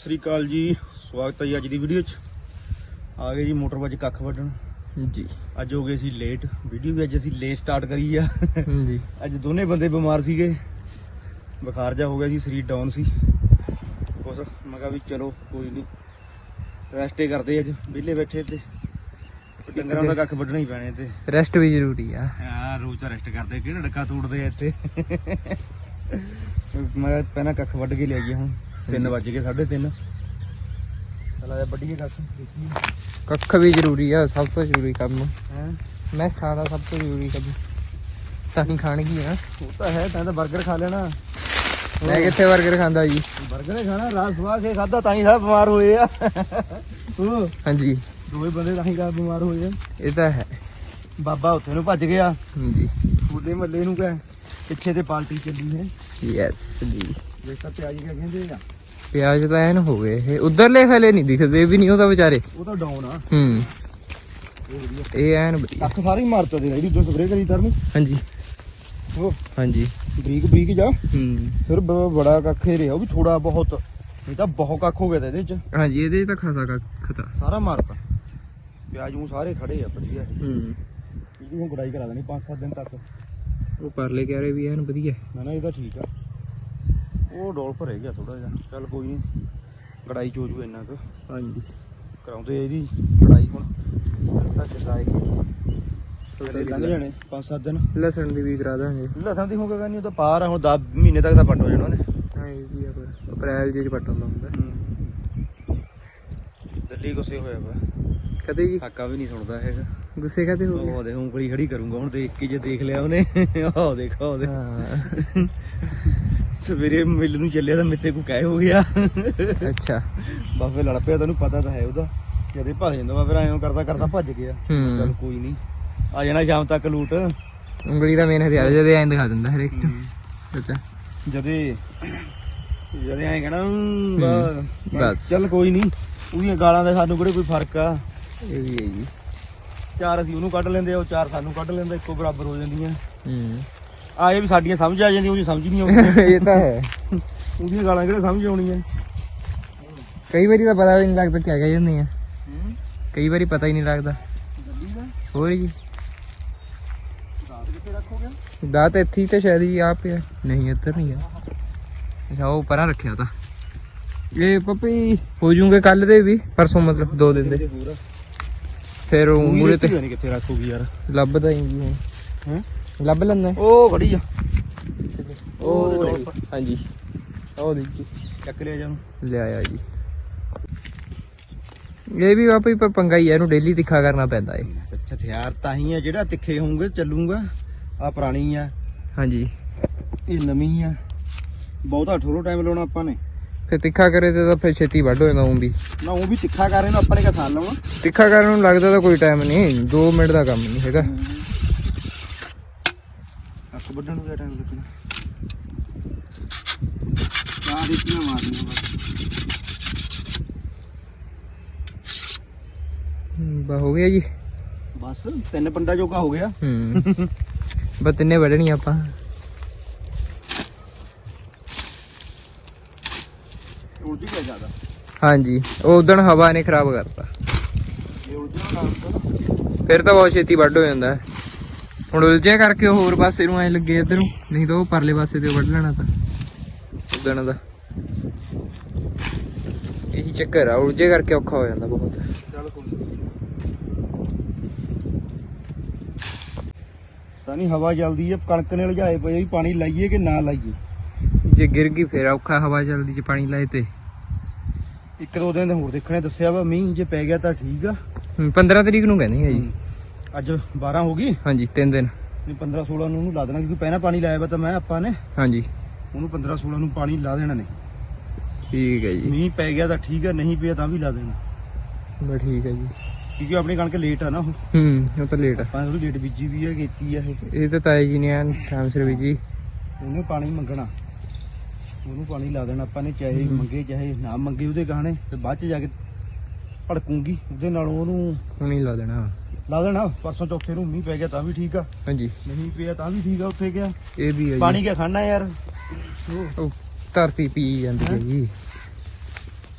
ਸ੍ਰੀ ਅਕਾਲ ਜੀ ਸਵਾਗਤ ਹੈ ਜੀ ਅੱਜ ਦੀ ਵੀਡੀਓ 'ਚ। ਆ ਗਏ ਜੀ ਮੋਟਰ ਵੱਜ ਕੱਖ ਵੱਢਣ। ਜੀ। ਅੱਜ ਹੋ ਗਏ ਸੀ ਲੇਟ ਵੀਡੀਓ ਵੀ ਅੱਜ ਅਸੀਂ ਲੇਟ ਸਟਾਰਟ ਕਰੀ ਆ। ਜੀ। ਅੱਜ ਦੋਨੇ ਬੰਦੇ ਬਿਮਾਰ ਸੀਗੇ। ਬੁਖਾਰ ਜਾ ਹੋ ਗਿਆ ਸੀ ਸਰੀਰ ਡਾਊਨ ਸੀ। ਕੁਛ ਮੈਂ ਕਿਹਾ ਵੀ ਚਲੋ ਕੋਈ ਨਹੀਂ ਰੈਸਟੇ ਕਰਦੇ ਅੱਜ ਵਿਹਲੇ ਬੈਠੇ ਤੇ। ਡੰਗਰਾਂ ਦਾ ਕੱਖ ਵੱਢਣਾ ਹੀ ਪੈਣੇ ਤੇ ਰੈਸਟ ਵੀ ਜ਼ਰੂਰੀ ਆ। ਆ ਰੋਜ਼ ਤਾਂ ਰੈਸਟ ਕਰਦੇ। ਕਿਹੜਾ ਡੱਕਾ ਤੋੜਦੇ ਆ ਇੱਥੇ? ਮੈਂ ਪਹਿਲਾਂ ਕੱਖ ਵੱਢ ਕੇ ਲਿਆਈਏ ਹੁਣ। 3 ਵਜ ਗਏ 3:30 ਚਲਾ ਜਾ ਵੱਡੀਏ ਕੱਖ ਵੀ ਜ਼ਰੂਰੀ ਆ ਸਭ ਤੋਂ ਜ਼ਰੂਰੀ ਕੰਮ। ਹੈ? ਮੈਂ ਸਾਰਾ ਸਭ ਤੋਂ ਜ਼ਰੂਰੀ ਕੰਮ। ਤਾਂ ਹੀ ਖਾਣਗੀ ਆ ਉਹ ਤਾਂ ਹੈ ਤਾਂ ਤਾਂ ਖਾ ਲੈਣਾ। ਮੈਂ ਕਿੱਥੇ 버ਗਰ ਖਾਂਦਾ ਜੀ? 버ਗਰ ਖਾਣਾ ਰਾਤ ਸਵਾਰ ਸੇ ਖਾਦਾ ਤਾਂ ਹੀ ਸਭ ਬਿਮਾਰ ਹੋਏ ਆ। ਉਹ ਹਾਂਜੀ। ਦੋਵੇਂ ਬੰਦੇ ਤਾਂ ਹੀ ਕਾ ਬਿਮਾਰ ਹੋਏ ਆ। ਇਹ ਤਾਂ ਹੈ। ਬਾਬਾ ਉੱਥੇ ਨੂੰ ਭੱਜ ਗਿਆ। ਹਾਂਜੀ। ਫੂਲੇ ਮੱਲੇ ਨੂੰ ਕਹੇ ਪਿੱਛੇ ਤੇ ਪਾਰਟੀ ਚੱਲੀ ਹੈ। ਯੈਸ ਜੀ। ਦੇਖਾ ਤੇ ਆਈ ਕਹਿੰਦੇ ਆ। ਪਿਆਜ ਤਾਂ ਐਨ ਹੋ ਗਏ ਇਹ ਉਧਰਲੇ ਖਲੇ ਨਹੀਂ ਦਿਖਦੇ ਵੀ ਨਹੀਂ ਉਹਦਾ ਵਿਚਾਰੇ। ਉਹ ਤਾਂ ਡਾਊਨ ਆ। ਹੂੰ। ਇਹ ਐਨ ਵਧੀਆ। ਕੱਖ ਸਾਰੀ ਮਾਰਤਾ ਦੇ ਜਿਹੜੀ ਉਦੋਂ ਸਪਰੇ ਕਰੀ ਤਰਨ ਹਾਂਜੀ। ਉਹ ਹਾਂਜੀ। ਬਰੀਕ ਬਰੀਕ ਜਾ। ਹੂੰ। ਫਿਰ ਬ- ਬੜਾ ਕੱਖ ਹੀ ਰਿਹਾ ਉਹ ਵੀ ਥੋੜਾ ਬਹੁਤ। ਇਹ ਤਾਂ ਬਹੁਤ ਕੱਖ ਹੋ ਗਿਆ ਤਾ ਇਹਦੇ ਚ। ਹਾਂਜੀ ਇਹਦੇ ਤਾਂ ਖਾਸਾ ਕੱਖ ਤਾਂ ਸਾਰਾ ਮਾਰਤਾ। ਪਿਆਜ ਨੂੰ ਸਾਰੇ ਖੜੇ ਆ ਵਧੀਆ। ਹੂੰ। ਇਹਦੀ ਹੁਣ ਗੁਡਾਈ ਕਰਾ ਦੇਣੀ 5-7 ਦਿਨ ਤੱਕ। ਉਹ ਪਰਲੇ ਕਹਿ ਰਹੇ ਵੀ ਐਨ ਵਧੀਆ। ਨਾ ਨਾ ਇਹ ਤਾਂ ਠੀਕ ਆ। ਉਹ ਡੋਲ ਭਰੇ ਗਿਆ ਥੋੜਾ ਜਿਹਾ। ਚੱਲ ਕੋਈ ਨਹੀਂ ਗੜਾਈ ਚੋਜੂ ਇੰਨਾ ਕੁ ਹਾਂਜੀ। ਕਰਾਉਂਦੇ ਆ ਇਹਦੀ ਗੜਾਈ ਹੁਣ। ਤਾਂ ਚਕਾਏ ਸਵੇਰੇ ਲੰਘ ਜਾਣੇ 5-7 ਦਿਨ। ਲਸਣ ਦੀ ਵੀ ਕਰਾ ਦਾਂਗੇ। ਲਸਣ ਦੀ ਹੋ ਗਿਆ ਨਹੀਂ ਉਹ ਤਾਂ ਪਾਰ ਆ ਹੁਣ 10 ਮਹੀਨੇ ਤੱਕ ਤਾਂ ਪੱਟ ਹੋ ਜਾਣਾ ਉਹਨੇ। ਹਾਂ ਇਹ ਵੀ ਆ ਪਰ ਅਪ੍ਰੈਲ ਜਿਹੇ ਚ ਪੱਟਣ ਦਾ ਹੁੰਦਾ। ਦਿੱਲੀ ਗੁੱਸੇ ਹੋਇਆ ਵਾ ਕਦੇ ਜੀ? ਹਾਕਾ ਵੀ ਨਹੀਂ ਸੁਣਦਾ ਹੈਗਾ। ਗੁੱਸੇ ਕਾਤੇ ਹੋ ਗਏ? ਉਹ ਦੇਖ ਉਂਗਲੀ ਖੜੀ ਕਰੂੰਗਾ ਹੁਣ ਦੇਖ ਕੇ ਜੇ ਦੇਖ ਲਿਆ ਉਹਨੇ। ਆਹ ਦੇਖ ਆਹ ਦੇਖ। ਹਾਂ। ਸਵੇਰੇ ਮਿਲ ਨੂੰ ਚੱਲਿਆ ਤਾਂ ਮੇਤੇ ਕੋ ਕਹਿ ਹੋ ਗਿਆ। ਅੱਛਾ। ਬਾਬੇ ਲੜ ਪਿਆ ਤੈਨੂੰ ਪਤਾ ਤਾਂ ਹੈ ਉਹਦਾ। ਜਦੇ ਭੱਜ ਜਾਂਦਾ ਵਾ ਫਿਰ ਐਂ ਕਰਦਾ ਕਰਦਾ ਭੱਜ ਗਿਆ। ਹੂੰ। ਚੱਲ ਕੋਈ ਨਹੀਂ। ਆ ਜਾਣਾ ਸ਼ਾਮ ਤੱਕ ਲੂਟ। ਉਂਗਲੀ ਦਾ ਮੇਨ ਹਥਿਆਰ ਜਦੇ ਐਂ ਦਿਖਾ ਦਿੰਦਾ ਹਰੇਕ ਨੂੰ ਅੱਛਾ। ਜਦੇ ਜਦੇ ਐਂ ਕਹਿਣਾ "ਹਮ, ਬਸ ਬਸ। ਚੱਲ ਕੋਈ ਨਹੀਂ। ਉਹਦੀਆਂ ਗਾਲਾਂ ਦੇ ਸਾਨੂੰ ਕਿਹੜੇ ਕੋਈ ਫ਼ਰਕ ਆ? ਇਹ ਵੀ ਹੈ ਜੀ। ਚਾਰ ਅਸੀਂ ਉਹਨੂੰ ਕੱਢ ਲੈਂਦੇ ਆ ਉਹ ਚਾਰ ਸਾਨੂੰ ਕੱਢ ਲੈਂਦਾ ਇੱਕੋ ਬਰਾਬਰ ਹੋ ਜਾਂਦੀਆਂ। ਹੂੰ। ਆ ਇਹ ਵੀ ਸਾਡੀਆਂ ਸਮਝ ਆ ਜਾਂਦੀਆਂ ਉਹਦੀ ਸਮਝ ਨਹੀਂ ਆਉਂਦੀ। ਇਹ ਤਾਂ ਹੈ। ਉਹਦੀਆਂ ਗਾਲਾਂ ਕਿਹੜੇ ਸਮਝ ਆਉਣੀਆਂ? ਕਈ ਵਾਰੀ ਤਾਂ ਪਤਾ ਵੀ ਨਹੀਂ ਲੱਗਦਾ ਕਿਆ ਕਹਿ ਜਾਂਦੇ ਆ। ਕਈ ਵਾਰੀ ਪਤਾ ਹੀ ਨਹੀਂ ਲੱਗਦਾ। ਹੋਰ ਜੀ। ਦਾਤ ਇੱਥੇ ਹੀ ਤਾਂ ਸ਼ਾਇਦ ਹੀ ਆ ਪਿਆ। ਨਹੀਂ ਇੱਧਰ ਨਹੀਂ ਆ। ਅੱਛਾ ਉਹ ਪਰਾਂ ਰੱਖਿਆ ਤਾਂ। ਇਹ ਪਪੀ ਹੋ ਜੂਗੇ ਕੱਲ ਦੇ ਵੀ ਪਰਸੋਂ ਮਤਲਬ ਦੋ ਦਿਨ ਦੇ। ਫਿਰ ਉਹ ਮੂਰੇ ਤੇ ਕਿੱਥੇ ਰੱਖੋਗੀ ਯਾਰ। ਲੱਭਦਾ ਹੀ ਨਹੀਂ। ਹੈ? ਲੱਭ ਲੈਂਦਾ ਉਹ ਖੜੀ ਆ। ਉਹ। ਹਾਂਜੀ। ਉਹ ਦੇਖੀ ਚੱਕ ਲਿਆ ਜਾਨੂੰ ਲਿਆਇਆ ਜੀ। ਇਹ ਵੀ ਵਾਪਈ ਪਰ ਪੰਗਾ ਹੀ ਹੈ ਇਹਨੂੰ ਡੇਲੀ ਤਿੱਖਾ ਕਰਨਾ ਪੈਂਦਾ ਏ। ਅੱਛਾ ਹਥਿਆਰ ਤਾਂ ਹੀ ਆ ਜਿਹੜਾ ਤਿੱਖੇ ਹੋਣਗੇ ਚੱਲੂਗਾ। ਆ ਪੁਰਾਣੀ ਆ। ਹਾਂਜੀ। ਇਹ ਨਵੀਂ ਆ। ਬਹੁਤਾ ਥੋੜੋ ਟਾਈਮ ਲਾਉਣਾ ਆਪਾਂ ਨੇ। ਫਿਰ ਤਿੱਖਾ ਕਰੇ ਤੇ ਤਾਂ ਫਿਰ ਛੇਤੀ ਵੱਢ ਹੋ ਜਾਂਦਾ ਉਹ ਵੀ। ਨਾ ਉਹ ਵੀ ਤਿੱਖਾ ਕਰ ਰਹੇ ਨੇ ਆਪਾਂ ਨੇ ਸਾਲ ਲਾਉਣਾ? ਤਿੱਖਾ ਕਰਨ ਨੂੰ ਲੱਗਦਾ ਤਾਂ ਕੋਈ ਟਾਈਮ ਨਹੀਂ। 2 ਮਿੰਟ ਦਾ ਕੰਮ ਨਹੀਂ ਹੈਗਾ। ਵੱਢਣ ਨੂੰ ਕਿਆ ਟਾਈਮ ਲੱਗਣਾ। ਚਾਰ ਦਿੱਤੀਆਂ ਮਾਰਨੀਆਂ ਬਸ। ਬਸ ਹੋ ਗਿਆ ਜੀ। ਬਸ ਤਿੰਨ ਪੰਡਾ ਜੋਗਾ ਹੋ ਗਿਆ। ਹੂੰ। ਬਸ ਤਿੰਨੇ ਵੱਢਣੀ ਆਪਾਂ। ਉਲਝ ਗਿਆ ਜ਼ਿਆਦਾ। ਹਾਂਜੀ ਉਹ ਉਦਣ ਹਵਾ ਨੇ ਖਰਾਬ ਕਰਤਾ। ਇਹ ਉਲਝਣਾ ਨਾ। ਹੁੰਦਾ ਫਿਰ ਤਾਂ ਬਹੁਤ ਛੇਤੀ ਵੱਢ ਹੋ ਜਾਂਦਾ। ਹੈ। ਹੁਣ ਉਲਝਿਆ ਕਰਕੇ ਉਹ ਹੋਰ ਪਾਸੇ ਨੂੰ ਐ ਲੱਗੇ ਇੱਧਰ। ਨੂੰ ਨਹੀਂ ਤਾਂ ਉਹ ਪਰਲੇ ਪਾਸੇ ਤੇ ਵੱਢ ਲੈਣਾ ਤਾਂ। ਉਦਣ ਦਾ। ਇਹੀ ਚੱਕਰ ਆ ਉਲਝੇ ਕਰਕੇ ਔਖਾ ਹੋ ਜਾਂਦਾ ਬਹੁਤ। ਚੱਲ ਤਾਂ ਨਹੀਂ ਹਵਾ ਚੱਲਦੀ ਹੈ ਕਣਕ ਨੇ ਲਜਾਏ ਪਏ ਵੀ ਪਾਣੀ ਲਾਈਏ ਕਿ ਨਾ ਲਾਈਏ? ਜੇ ਗਿਰ ਗਈ ਫਿਰ ਔਖਾ ਹਵਾ ਚੱਲਦੀ ਚ ਪਾਣੀ ਲਾਏ ਤੇ। ਇੱਕ ਦੋ ਦਿਨ ਹੋਰ ਦੇਖਣੇ ਦੱਸਿਆ ਵਾ ਮੀਂਹ ਜੇ ਪੈ ਗਿਆ ਤਾਂ ਠੀਕ ਆ। ਹਮ, 15 ਤਰੀਕ ਨੂੰ ਕਹਿੰਦੇ ਆ ਜੀ। ਅੱਜ 12 ਹੋ ਗਈ। ਹਾਂਜੀ 3 ਦਿਨ। ਨਹੀਂ 15 16 ਨੂੰ ਉਹਨੂੰ ਲਾ ਦੇਣਾ ਕਿਉਂਕਿ ਪਹਿਲਾਂ ਪਾਣੀ ਲਾਇਆ ਵਾ ਤਾਂ ਮੈਂ ਆਪਾਂ ਨੇ। ਹਾਂਜੀ। ਉਹਨੂੰ 15 16 ਨੂੰ ਪਾਣੀ ਲਾ ਦੇਣਾ ਨੇ ਠੀਕ ਹੈ ਜੀ। ਮੀਂਹ ਪੈ ਗਿਆ ਤਾਂ ਠੀਕ ਆ ਨਹੀਂ ਪਿਆ ਤਾਂ ਵੀ ਲਾ ਦੇਣਾ। ਬਸ ਠੀਕ ਹੈ ਜੀ। ਕਿਉਂਕਿ ਆਪਣੀ ਕਣਕ ਲੇਟ ਆ ਨਾ ਉਹ। ਹੂੰ ਉਹ ਤਾਂ ਲੇਟ ਆ। ਆਪਾਂ ਥੋੜੀ ਲੇਟ ਬੀਜੀ ਵੀ ਆ ਕੀਤੀ ਆ ਇਹ। ਇਹ ਤਾਂ ਤਾਏ ਜੀ ਨੇ ਐਨ ਟਾਈਮ ਸਿਰ ਵੀ ਜੀ ਉਹਨੇ ਪਾਣੀ ਮੰਗਣਾ। ਉਹਨੂੰ ਪਾਣੀ ਲਾ ਦੇਣਾ ਆਪਾਂ ਨੇ ਚਾਹੇ। ਮੰਗੇ ਚਾਹੇ ਨਾ ਮੰਗੇ ਉਹਦੇ ਗਾਣੇ ਤੇ ਬਾਅਦ ਚ ਜਾ ਕੇ ਭੜਕੂਗੀ। ਉਹਦੇ ਨਾਲ ਉਹਨੂੰ ਹੁਣੀ ਲਾ ਦੇਣਾ। ਲਾ ਦੇਣਾ ਪਰਸੋਂ ਚੌਥੇ ਨੂੰ ਮੀਂਹ ਪੈ ਗਿਆ ਤਾਂ ਵੀ ਠੀਕ ਆ। ਹਾਂਜੀ। ਨਹੀਂ ਪਿਆ ਤਾਂ ਵੀ ਠੀਕ ਆ ਉੱਥੇ ਗਿਆ ਇਹ ਵੀ ਹੈ ਜੀ। ਪਾਣੀ ਕਿਆ ਖਾਣਾ ਯਾਰ? ਉਹ ਧਰਤੀ ਪੀ ਜਾਂਦੀ ਹੈ? ਜੀ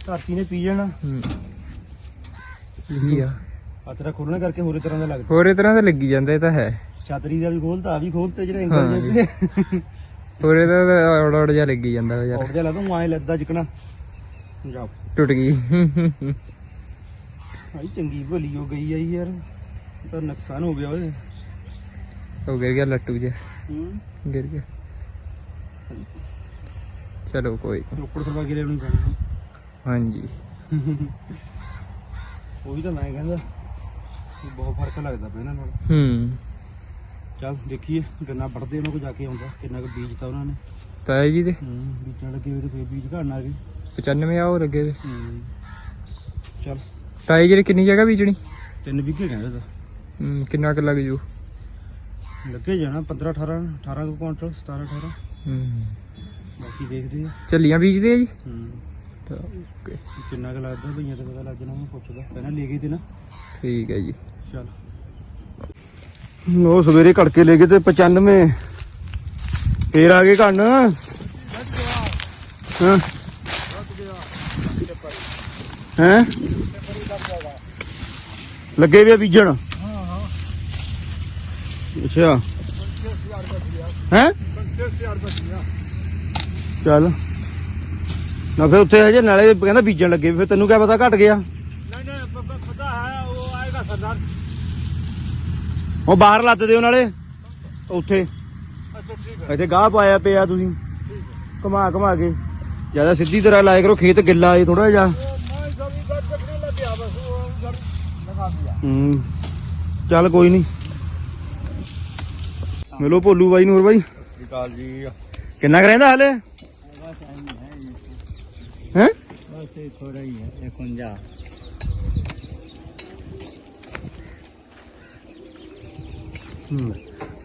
ਧਰਤੀ ਨੇ ਪੀ ਜਾਣਾ। ਹੂੰ। ਇਹੀ ਆ। ਹੱਥ ਦਾ ਖੋਲਣਾ ਕਰਕੇ ਹੋਰੇ ਤਰ੍ਹਾਂ ਦਾ ਲੱਗਦਾ। ਹੋਰ ਤਰ੍ਹਾਂ ਦਾ ਲੱਗੀ ਜਾਂਦਾ ਇਹ ਤਾਂ ਹੈ। ਛਾਤਰੀ ਦਾ ਵੀ ਖੋਲਤਾ ਆ ਵੀ ਖੋਲਤੇ ਜਿਹੜੇ ਐਂਗਲ ਜੇ। ਹੋਰ ਤਾਂ ਔੜ ਔੜ ਜਿਹਾ ਲੱਗੀ ਜਾਂਦਾ ਯਾਰ। ਜਿਹਾ ਲੱਗਦਾ ਉਹ ਐ ਲੱਦਾ ਜਿਕਣਾ। ਜਾਓ। ਟੁੱਟ ਗਈ। ਭਾਈ ਚੰਗੀ ਭਲੀ ਹੋ ਗਈ ਆਈ ਯਾਰ। ਤਾਂ ਨੁਕਸਾਨ ਹੋ ਗਿਆ ਓਏ। ਉਹ ਗਿਰ ਗਿਆ ਲੱਟੂ ਜਿਹਾ। ਹੂੰ। ਗਿਰ ਗਿਆ। ਚਲੋ ਕੋਈ ਕੇ ਹਾਂਜੀ। ਉਹੀ ਤਾਂ ਮੈਂ ਕਹਿੰਦਾ ਵੀ ਬਹੁਤ ਫ਼ਰਕ ਲੱਗਦਾ ਪਿਆ ਇਹਨਾਂ ਨਾਲ। ਹੂੰ। ਚੱਲ ਦੇਖੀਏ ਗੰਨਾ ਵੱਢਦੇ ਉਹਨਾਂ ਕੋ ਜਾ ਕੇ ਆਉਂਦਾ ਕਿੰਨਾ ਕੁ ਬੀਜਤਾ ਉਹਨਾਂ ਨੇ। ਤਾਇਆ ਜੀ ਦੇ? ਹੂੰ ਬੀਜਣ ਲੱਗੇ ਹੋਏ ਤੇ ਫੇਰ ਬੀਜ ਘੜਨ ਗਏ। 95 ਆ ਉਹ ਲੱਗੇ ਵੇ ਹੂੰ। ਚੱਲ। ਤਾਇਆ ਜੀ ਨੇ ਕਿੰਨੀ ਜਗ੍ਹਾ ਬੀਜਣੀ? ਤਿੰਨ ਵਿਗੇ ਕਹਿੰਦੇ ਤਾਂ। ਹੂੰ, ਕਿੰਨਾ ਕੁ ਲੱਗ ਜੂ? ਲੱਗੇ ਜਾਣਾ 15 18 18 ਕੁ ਕੁਇੰਟਲ 17 18 ਹੂੰ। ਬਾਕੀ ਦੇਖਦੇ ਆ। ਚੱਲੀਆਂ ਬੀਜਦੇ ਆ ਜੀ? ਹੂੰ। ਤਾਂ ਕਿੰਨਾ ਕੁ ਲੱਗਦਾ ਭਈਆਂ ਤੇ ਪਤਾ ਲੱਗ ਜਾਣਾ ਮੈਂ ਪੁੱਛਦਾ। ਪਹਿਲਾਂ ਲੈ ਗਏ ਤੇ ਨਾ। ਠੀਕ ਹੈ ਜੀ। ਚੱਲ। ਉਹ ਸਵੇਰੇ ਕੜਕੇ ਲੈ ਗਏ ਤੇ 95 ਫੇਰ ਆ ਗਏ ਘਣ। ਹਾਂ। ਹੈ? ਲੱਗੇ ਵੀ ਆ ਬੀਜਣ। ਅੱਛਾ। ਹੈ? ਚੱਲ। ਨਾ ਫੇ ਉੱਥੇ ਹਜੇ ਨਾਲੇ ਕਹਿੰਦਾ ਬੀਜਣ ਲੱਗੇ ਫਿਰ ਤੈਨੂੰ ਕਿਆ ਪਤਾ ਘਟ ਗਿਆ। ਨਹੀਂ ਨਹੀਂ ਪਤਾ ਹੈ ਉਹ ਆਏਗਾ ਸਰਦਾਰ। ਉਹ ਬਾਹਰ ਲੱਦ ਦਿਓ ਨਾਲੇ ਉੱਥੇ। ਇੱਥੇ ਗਾਹ ਪਾਇਆ ਪਿਆ ਤੁਸੀਂ। ਘੁਮਾ ਘੁਮਾ ਕੇ। ਜ਼ਿਆਦਾ ਸਿੱਧੀ ਤਰ੍ਹਾਂ ਲਾਇਆ ਕਰੋ ਖੇਤ ਗਿੱਲਾ ਏ ਥੋੜਾ ਜਿਹਾ। ਹੂੰ। ਚੱਲ ਕੋਈ ਨਹੀਂ। ਮਿਲੋ ਭੋਲੂ ਬਾਈ ਨੂਰ ਬਾਈ। ਸ੍ਰੀਕਾਲ ਜੀ। ਕਿੰਨਾ ਰਹਿੰਦਾ ਹਲੇ?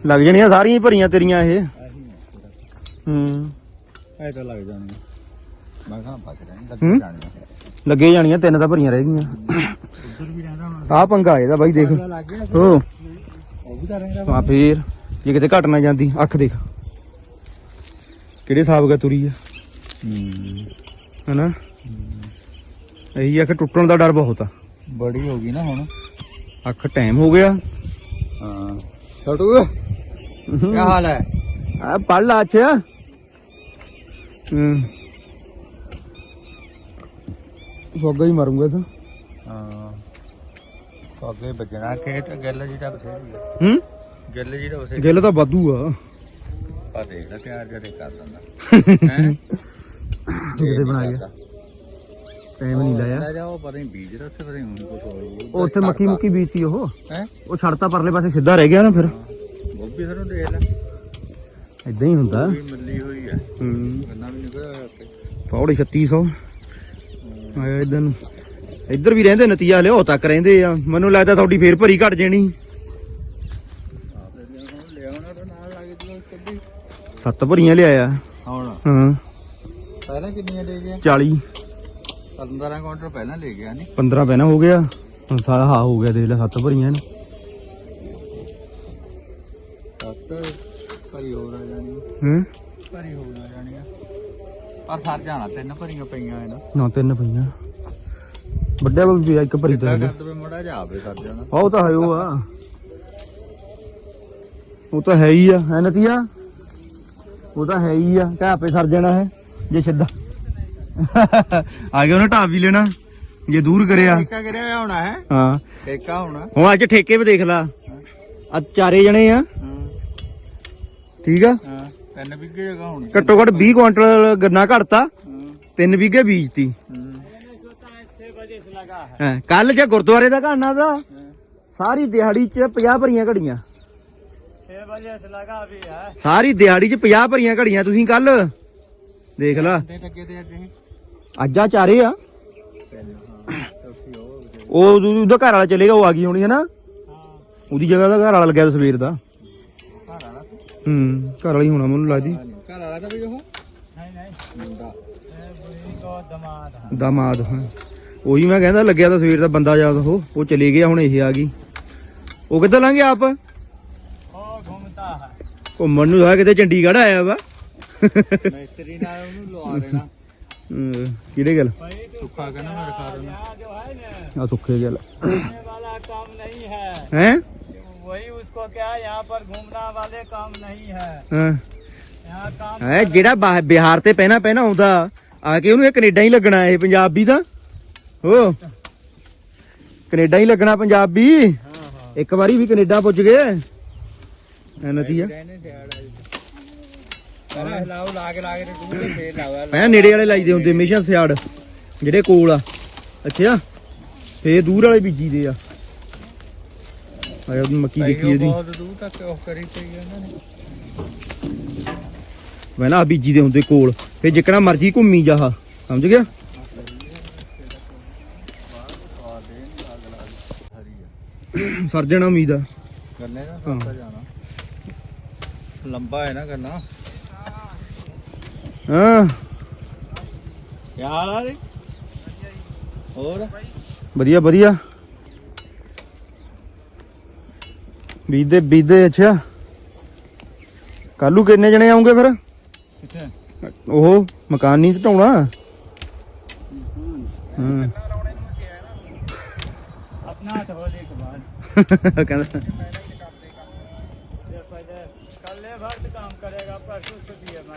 ਲੱਗ ਜਾਣੀਆਂ ਸਾਰੀਆਂ ਭਰੀਆਂ ਤੇਰੀਆਂ ਇਹ। ਹੂੰ ਐ ਲੱਗ ਜਾਣੀਆਂ। ਮੈਂ ਕਹਾਂ ਪੱਕ ਜਾਣੀਆਂ ਲੱਗੇ ਜਾਣੀਆਂ ਤਿੰਨ ਤਾਂ ਭਰੀਆਂ ਰਹਿ ਗਈਆਂ। ਆ ਪੰਗਾ ਇਹਦਾ ਬਾਈ ਦੇਖ। ਹੋ ਉਹ ਵੀ ਤਾਂ ਰਹਿੰਦਾ। ਆ ਫੇਰ। ਜੇ ਕਿਤੇ ਘਟ ਨਾ ਜਾਂਦੀ ਅੱਖ ਦੇਖ। ਕਿਹੜੇ ਹਿਸਾਬ ਦਾ ਤੁਰੀ ਆ। ਹਨਾ? ਇਹੀ ਅੱਖ ਟੁੱਟਣ ਦਾ ਡਰ ਬਹੁਤ ਆ। ਬੜੀ ਹੋ ਗਈ ਨਾ ਹੁਣ। ਅੱਖ ਟਾਈਮ ਹੋ ਗਿਆ। ਹਾਂ। ਛੋਟੂ ਕੀ ਹਾਲ ਹੈ? ਆ ਪੜ ਲਾ ਅੱਛਾ ਹੂੰ। ਸੋਗਾ ਹੀ ਮਰੂਗਾ ਤਾਂ। ਹਾਂ। ਸੋਗੇ ਵੱਜਣਾ ਕਿਹੇ ਤਾਂ ਗੱਲ ਜਿਹੜਾ ਬਥੇਰੀ ਹੈ ਹੂੰ? ਗੱਲ ਜੀ ਦਾ ਬਥੇਰੀ ਗਿੱਲ ਤਾਂ ਵਾਧੂ ਆ। ਆ ਦੇਖ ਲੈ ਤਿਆਰ ਜਦੇ ਕਰ ਦਿੰਦਾ ਹੈ? ਕਿਤੇ ਬਣਾ ਗਿਆ। ਟਾਈਮ ਨਹੀਂ ਲਾਇਆ। ਲੈ ਜਾਓ ਪਤਾ ਨਹੀਂ ਬੀਜ ਰਿਹਾ ਉੱਥੇ ਪਤਾ ਨਹੀਂ ਕੁਝ ਹੋਰ ਉਹ ਉੱਥੇ ਮੱਕੀ ਮੁੱਕੀ ਬੀਜਤੀ ਉਹ। ਹੈ? ਉਹ ਛੜਤਾ ਪਰਲੇ ਪਾਸੇ ਸਿੱਧਾ ਰਹਿ ਗਿਆ ਨਾ ਫਿਰ। ਗੋਭੀ ਸਰੋਂ ਦੇਖ ਲੈ। ਇਦਾਂ ਹੀ ਹੁੰਦਾ। ਵੀ ਮੱਲੀ ਹੋਈ ਹੈ। ਹੂੰ। ਗੰਨਾ ਵੀ ਨਿਕਲਿਆ ਹੋਇਆ ਉੱਤੇ ਪੌੜੀ 3600 ਆਇਆ ਇਧਰ ਨੂੰ। ਇੱਧਰ ਵੀ ਰਹਿੰਦੇ ਨਤੀਜਾ ਲਿਓ ਤੱਕ ਰਹਿੰਦੇ ਆ। ਮੈਨੂੰ ਲੱਗਦਾ ਤੁਹਾਡੀ ਫੇਰ ਭਰੀ ਘਟ ਜਾਣੀ ਆਪੇ ਲੈ ਆਉਣਾ ਤਾਂ ਨਾਲ ਲੱਗ ਜੂ ਕੱਢੀ ਸੱਤ ਭਰੀਆਂ ਲਿਆਇਆ। ਹੁਣ? ਹਾਂ। ਪਹਿਲਾਂ ਕਿੰਨੀਆਂ ਲੈ ਗਿਆ 40 15 ਕਾਊਂਟਰ ਪਹਿਲਾਂ ਲੈ ਗਿਆ ਨਹੀਂ 15 ਪੈਣਾ ਹੋ ਗਿਆ। ਹੁਣ ਸਾਰਾ ਹਾ ਹੋ ਗਿਆ ਦੇਖ ਲੈ ਸੱਤ ਭਰੀਆਂ ਨੇ। ਸੱਤ ਭਰੀ ਹੋਰ ਆ ਜਾਣੀ ਹਾਂ? ਭਰੀ ਹੋਰ ਆ ਜਾਣੀ ਪਰ ਸਰ ਜਾਣਾ ਤਿੰਨ ਭਰੀਆਂ ਪਈਆਂ ਇਹਨਾਂ ਨਾ। ਤਿੰਨ ਪਈਆਂ। ਵੱਡਿਆ ਵੀ ਇੱਕ ਭਰੀ ਤਾਂ ਕਰ ਦਵੇ ਮੜਾ ਜਾ ਆਪੇ ਸਰ ਜਾਣਾ। ਉਹ ਤਾਂ ਹੈ ਉਹ ਆ। ਉਹ ਤਾਂ ਹੈ ਹੀ ਆ ਹੈ ਨਤੀਆ? ਉਹ ਤਾਂ ਹੈ ਹੀ ਆ ਕਹ ਆਪੇ ਸਰ ਜਾਣਾ ਹੈ ਜੇ ਸਿੱਧਾ। ਆ ਗਿਆ ਉਹਨੇ ਢਾਬ ਵੀ ਲੈਣਾ ਜੇ ਦੂਰ ਕਰਿਆ। ਠੇਕਾ ਕਰਿਆ ਹੋਣਾ ਹੈ? ਹਾਂ। ਠੇਕਾ ਹੋਣਾ। ਹੁਣ ਅੱਜ ਠੇਕੇ 'ਤੇ ਦੇਖ ਲਾ। ਆ ਚਾਰੇ ਜਣੇ ਆ। ਠੀਕ ਆ? ਹਾਂ। ਤਿੰਨ ਵਿਗੇ ਜਗ੍ਹਾ ਹੋਣੀ। ਘੱਟੋ ਘੱਟ 20 ਕੁਇੰਟਲ ਗੰਨਾ ਘੜਤਾ ਤਿੰਨ ਵੀਗੇ ਬੀਜਤੀ। ਕੱਲ ਜੇ ਗੁਰਦੁਆਰੇ ਦਾ ਘਾਣਾ ਦਾ ਸਾਰੀ ਦਿਹਾੜੀ 'ਚ 50 ਭਰੀਆਂ ਘੜੀਆਂ। 6 ਵਜੇ से लगा भी है ਸਾਰੀ ਦਿਹਾੜੀ 'ਚ 50 ਭਰੀਆਂ ਘੜੀਆਂ ਤੁਸੀਂ ਕੱਲ ਦੇਖ ਲਾ ਤੇ ਲੱਗੇ ਤੇ ਅੱਜ ਇਹ ਅੱਜ ਆ ਚਾਰੇ ਆ ਤਿੰਨ ਹਾਂ ਚੌਥੀ ਉਹ ਵਿਚਾਰੀ। ਉਹ ਉਹਦਾ- ਉਹਦਾ ਘਰ ਵਾਲਾ ਚਲੇਗਾ ਉਹ ਆ ਗਈ ਹੋਣੀ ਹੈ ਨਾ ਹਾਂ ਉਹਦੀ ਜਗ੍ਹਾ ਦਾ ਘਰ ਵਾਲਾ ਲੱਗਿਆ ਸਵੇਰ ਦਾ ਘਰ ਵਾਲਾ ਤੂੰ ਹੂੰ ਘਰ ਵਾਲੀ ਹੋਣਾ ਮੈਨੂੰ ਲੱਗਦੀ ਘਰ ਵਾਲਾ ਤਾਂ ਵੀ ਉਹ ਨਹੀਂ ਨਹੀਂ ਮੁੰਡਾ ਇਹ ਬੁਰੀ ਕੋ ਦਮਾਦ ਹੈ ਦਾਮਾਦ ਹਾਂ ਉਹੀ ਮੈਂ ਕਹਿੰਦਾ ਲੱਗਿਆ ਤਾਂ ਸਵੇਰ ਦਾ ਬੰਦਾ ਯਾਦ ਉਹ ਉਹ ਚਲੇ ਗਿਆ ਹੁਣ ਇਹ ਆ ਗਈ ਉਹ ਕਿੱਧਰ ਲੰਘ ਗਿਆ ਆਪ ਉਹ ਘੁੰਮਦਾ ਹੈ ਘੁੰਮਣ ਨੂੰ ਆ ਕਿਤੇ ਚੰਡੀਗੜ੍ਹ ਆਇਆ ਵਾ ਮਿਸਤਰੀ ਨਾਲ ਉਹਨੂੰ ਲਵਾ ਦੇਣਾ ਹਮ, ਕਿਹੜੇ ਗੱਲ ਭਾਈ ਸੁੱਖਾ ਕਹਿੰਦਾ ਮੈਂ ਰਖਾ ਦਿੰਦਾ यहाँ जो है ना ਆ ਸੁੱਖੇ ਜਲ घूमने वाला काम नहीं है ਹੈ वही उसको क्या है यहाँ पर घूमना वाले काम नहीं है ਹਾਂ यहाँ काम ਹੈ ਜਿਹੜਾ ਬਾਹ- ਬਿਹਾਰ ਤੇ ਪਹਿਣਾ ਪਹਿਣਾ ਆਉਂਦਾ ਆ ਕੇ ਉਹਨੂੰ ਇਹ ਕੈਨੇਡਾ ਹੀ ਲੱਗਣਾ ਇਹ ਪੰਜਾਬੀ ਦਾ ਹੋ ਕੈਨੇਡਾ ਹੀ ਲੱਗਣਾ ਪੰਜਾਬੀ ਇੱਕ ਵਾਰੀ ਵੀ ਕੈਨੇਡਾ ਪੁੱਜ ਗਏ ਐ ਨਤੀ ਆ। ਪਹਿਲਾਂ ਹਿਲਾਓ ਲਾ ਕੇ ਲਾ ਕੇ ਤੇ ਤੂੰ ਤੇ ਫੇਰ ਲਾਵਾ ਪਹਿਲਾਂ ਨੇੜੇ ਵਾਲੇ ਲਾਈਦੇ ਹੁੰਦੇ ਹਮੇਸ਼ਾ ਸਿਆੜ ਜਿਹੜੇ ਕੋਲ ਆ। ਅੱਛਾ ਫੇਰ ਦੂਰ ਵਾਲੇ ਬੀਜੀ ਦੇ ਆ। ਆਇਆ ਮੱਕੀ ਦੇਖੀ ਇਹਦੀ ਬਹੁਤ ਦੂਰ ਤੱਕ ਉਹ ਕਰੀ ਪਈ ਨੇ। ਬੀਜੀ ਦੇ ਹੁੰਦੇ ਕੋਲ ਫੇਰ ਜਿੱਕਣਾ ਮਰਜ਼ੀ ਘੁੰਮੀ ਜਾਹ ਸਮਝ ਗਿਆ? ਸਰਜਣਾ ਉਮੀਦ ਆ। ਦਾ ਸੌਖਾ ਜਾਣਾ। ਲੰਬਾ ਹੈ ਨਾ ਕਰਨਾ। ਹਾਂ। ਯਾਰ। ਆ ਹੋਰ? ਵਧੀਆ ਵਧੀਆ। ਬੀਦੇ ਬੀਦੇ ਅੱਛਾ। ਕੱਲੂ ਕਿੰਨੇ ਜਣੇ ਆਉਂਗੇ ਫਿਰ? ਉਹ ਮਕਾਨ ਨਹੀਂ ਢਾਉਣਾ ਹਾਂ। ਆਪਣਾ ਤਾਂ ਹੋ ਇੱਕ ਬਾਅਦ ਕਹਿੰਦਾ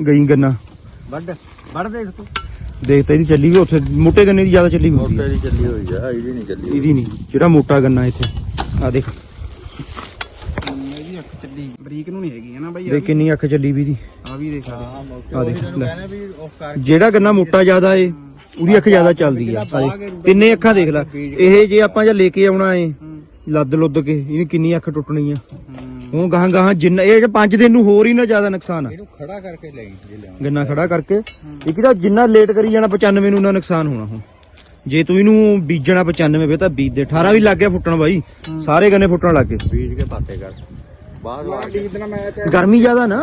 ਗਈ ਗੰਨਾ। ਵੱਢ ਵੱਢ ਦੇ ਤੂੰ? ਦੇਖ ਤਾਂ ਇਹਦੀ ਚੱਲੀ ਵੀ ਉੱਥੇ ਮੋਟੇ ਗੰਨੇ ਦੀ ਜ਼ਿਆਦਾ ਚੱਲੀ ਹੁੰਦੀ ਮੋਟੇ ਹੈ ਦੀ ਚੱਲੀ ਹੋਈ ਆ ਇਹਦੀ ਨਹੀਂ ਚੱਲੀ ਇਹਦੀ ਨਹੀਂ ਜਿਹੜਾ ਮੋਟਾ ਗੰਨਾ ਇੱਥੇ। ਆ ਦੇਖ। ਇਹਦੀ ਅੱਖ ਚੱਲੀ ਬਰੀਕ ਨੂੰ ਨਹੀਂ ਹੈਗੀ ਹੈ ਨਾ ਬਾਈ ਦੇਖ ਕਿੰਨੀ ਅੱਖ ਚੱਲੀ ਵੀ ਦੀ ਆ ਵੀ ਦੇਖ ਮੋਟੇ ਆ ਦੇਖ, ਜਿਹੜਾ ਗੰਨਾ ਮੋਟਾ ਜ਼ਿਆਦਾ ਏ ਉਹਦੀ ਅੱਖ ਜ਼ਿਆਦਾ ਚੱਲਦੀ ਆ। ਆ ਦੇਖ। ਤਿੰਨੇ ਅੱਖਾਂ ਦੇਖ ਲੈ। ਇਹ ਜੇ ਆਪਾਂ ਜਾਂ ਲੈ ਕੇ ਆਉਣਾ ਏ ਲੱਦ ਲੁੱਦ ਕੇ ਇਹਦੀ ਕਿੰਨੀ ਅੱਖ ਟੁੱਟਣੀ ਆ। ਹੁਣ ਗਾਹਾਂ ਗਾਹਾਂ ਜਿੰਨਾ ਇਹ 5 ਦਿਨ ਨੂੰ ਹੋਰ ਹੀ ਨਾ ਜ਼ਿਆਦਾ ਨੁਕਸਾਨ ਆ। ਇਹਨੂੰ ਖੜਾ ਕਰਕੇ ਲਈ ਜੇ ਲਿਆਉਣਾ। ਗੰਨਾ ਖੜਾ ਕਰਕੇ। ਇੱਕ ਤਾਂ ਜਿੰਨਾ ਲੇਟ ਕਰੀ ਜਾਣਾ 95 ਨੂੰ ਨਾ ਨੁਕਸਾਨ ਹੋਣਾ ਹੁਣ। ਜੇ ਤੂੰ ਇਹਨੂੰ ਬੀਜਣਾ 95 ਵੇ ਤਾਂ ਬੀਜ ਦੇ। 18 ਵੀ ਲੱਗ ਗਿਆ ਫੁੱਟਣ ਬਾਈ। ਸਾਰੇ ਗੰਨੇ ਫੁੱਟਣ ਲੱਗ ਗਏ। ਬੀਜ ਕੇ ਪਾਤੇ ਕਰ। ਬਾਅਦ ਵਾਰ ਇਤਨਾ ਮੈਂ ਤੇ ਗਰਮੀ ਜ਼ਿਆਦਾ ਨਾ।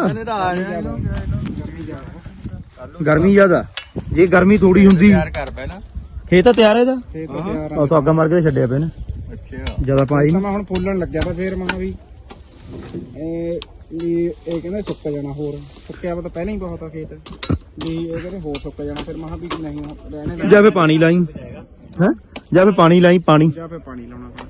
ਗਰਮੀ ਜ਼ਿਆਦਾ। ਜੇ ਗਰਮੀ ਥੋੜੀ ਹੁੰਦੀ ਤਿਆਰ ਕਰ ਪਹਿਲਾਂ। ਖੇਤ ਤਾਂ ਤਿਆਰ ਹੈ ਇਹਦਾ? ਖੇਤ ਤਿਆਰ ਆ। ਉਹ ਸਾਗਾ ਮਾਰ ਕੇ ਛੱਡਿਆ ਪਿਆ ਨੇ ਅੱਛਾ। ਜ਼ਿਆਦਾ ਪਾਈ ਤਾਂ ਮੈਂ ਹੁਣ ਫੁੱਲਣ ਲੱਗਿਆ ਤਾਂ ਫੇਰ ਮੈਂ ਵੀ। ਇਹ ਵੀ ਇਹ ਕਹਿੰਦੇ ਸੁੱਕ ਜਾਣਾ ਹੋਰ। ਸੁੱਕਿਆ ਵਾ ਤਾਂ ਪਹਿਲਾਂ ਹੀ ਬਹੁਤ ਆ ਖੇਤ। ਵੀ ਇਹ ਕਹਿੰਦੇ ਹੋਰ ਸੁੱਕ ਜਾਣਾ। ਫਿਰ ਮੈਂ ਕਿਹਾ ਵੀ ਨਹੀਂ ਰਹਿਣੇ। ਜਾਂ ਫੇ ਪਾਣੀ ਲਾਈ। ਹੈ? ਜਾਂ ਫੇ ਪਾਣੀ ਲਾਈ ਪਾਣੀ। ਜਾਂ ਫੇ ਪਾਣੀ ਲਾਉਣਾ। ਫਿਰ